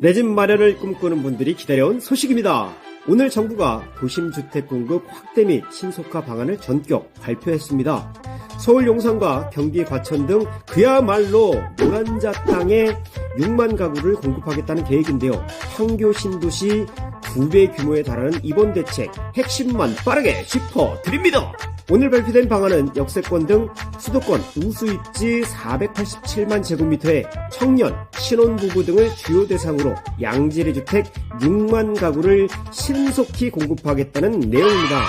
내 집 마련을 꿈꾸는 분들이 기다려온 소식입니다. 오늘 정부가 도심 주택 공급 확대 및 신속화 방안을 전격 발표했습니다. 서울 용산과 경기 과천 등 그야말로 노란자 땅에 6만 가구를 공급하겠다는 계획인데요. 황교 신도시 2배 규모에 달하는 이번 대책 핵심만 빠르게 짚어드립니다. 오늘 발표된 방안은 역세권 등 수도권 우수입지 487만 제곱미터의 청년, 신혼부부 등을 주요 대상으로 양질의 주택 6만 가구를 신속히 공급하겠다는 내용입니다.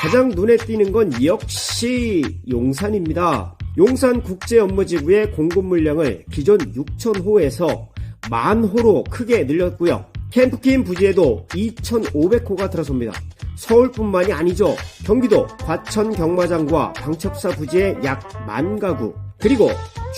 가장 눈에 띄는 건 역시 용산입니다. 용산 국제업무지구의 공급 물량을 기존 6,000호에서 만호로 크게 늘렸고요. 캠프킨 부지에도 2,500호가 들어섭니다. 서울뿐만이 아니죠. 경기도 과천 경마장과 방첩사 부지에 약 만 가구. 그리고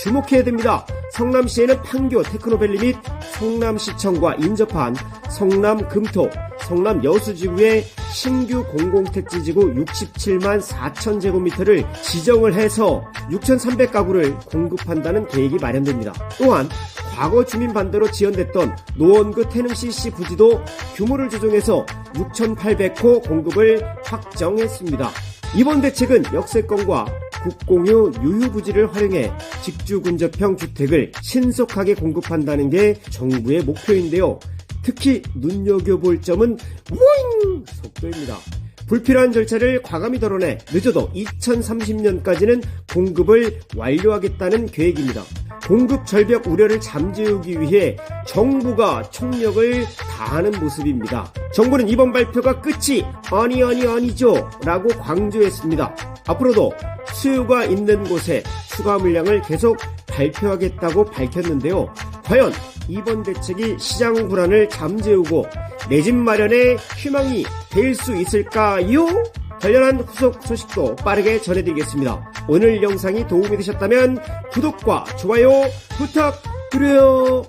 주목해야 됩니다. 성남시에는 판교 테크노밸리 및 성남시청과 인접한 성남 금토, 성남 여수지구의 신규 공공택지지구 67만 4천 제곱미터를 지정을 해서 6,300 가구를 공급한다는 계획이 마련됩니다. 또한 과거 주민 반대로 지연됐던 노원구 태릉CC 부지도 규모를 조정해서 6,800호 공급을 확정했습니다. 이번 대책은 역세권과 국공유 유휴 부지를 활용해 직주 근접형 주택을 신속하게 공급한다는 게 정부의 목표인데요. 특히 눈여겨볼 점은 모잉 속도입니다. 불필요한 절차를 과감히 덜어내 늦어도 2030년까지는 공급을 완료하겠다는 계획입니다. 공급 절벽 우려를 잠재우기 위해 정부가 총력을 다하는 모습입니다. 정부는 이번 발표가 끝이 아니 아니 아니죠 라고 강조했습니다. 앞으로도 수요가 있는 곳에 추가 물량을 계속 발표하겠다고 밝혔는데요. 과연 이번 대책이 시장 불안을 잠재우고 내 집 마련의 희망이 될 수 있을까요? 관련한 후속 소식도 빠르게 전해드리겠습니다. 오늘 영상이 도움이 되셨다면 구독과 좋아요 부탁드려요.